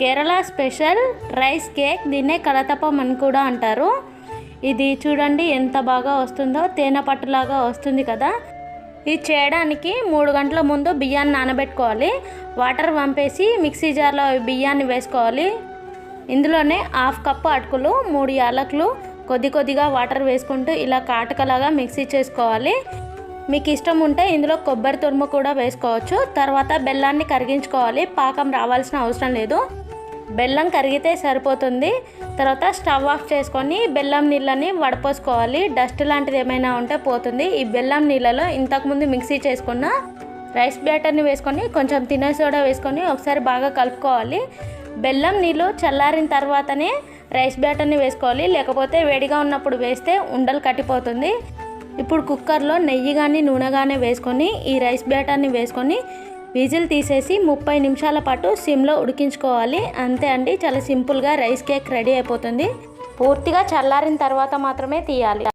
Kerala special rice cake దీన్నే కలతప్పం అని కూడా అంటారు. ఇది చూడండి ఎంత బాగా వస్తుందో తేనె పట్టులాగా వస్తుంది కదా. ఇది చేయడానికి మూడు గంటల ముందు బియ్యాన్ని నానబెట్టుకోవాలి. వాటర్ పంపేసి మిక్సీ జార్లో బియ్యాన్ని వేసుకోవాలి. ఇందులోనే హాఫ్ కప్పు అటుకులు మూడు యాలకులు కొద్ది కొద్దిగా వాటర్ వేసుకుంటూ ఇలా కాటకలాగా మిక్సీ చేసుకోవాలి. మీకు ఇష్టం ఉంటే ఇందులో కొబ్బరి తురుము కూడా వేసుకోవచ్చు. తర్వాత బెల్లాన్ని కరిగించుకోవాలి. పాకం రావాల్సిన అవసరం లేదు. బెల్లం కరిగితే సరిపోతుంది. తర్వాత స్టవ్ ఆఫ్ చేసుకొని బెల్లం నీళ్ళని వడపోసుకోవాలి. డస్ట్ లాంటిది ఏమైనా ఉంటే పోతుంది. ఈ బెల్లం నీళ్ళలో ఇంతకుముందు మిక్సీ చేసుకున్న రైస్ బ్యాటర్ని వేసుకొని కొంచెం తినే సోడా వేసుకొని ఒకసారి బాగా కలుపుకోవాలి. బెల్లం నీళ్ళు చల్లారిన తర్వాతనే రైస్ బ్యాటర్ని వేసుకోవాలి. లేకపోతే వేడిగా ఉన్నప్పుడు వేస్తే ఉండలు కట్టిపోతుంది. ఇప్పుడు కుక్కర్లో నెయ్యి కానీ నూనె కానీ వేసుకొని ఈ రైస్ బ్యాటర్ని వేసుకొని విజిల్ తీసేసి ముప్పై నిమిషాల పాటు సిమ్లో ఉడికించుకోవాలి. అంతే అండి చాలా సింపుల్గా రైస్ కేక్ రెడీ అయిపోతుంది. పూర్తిగా చల్లారిన తర్వాత మాత్రమే తీయాలి.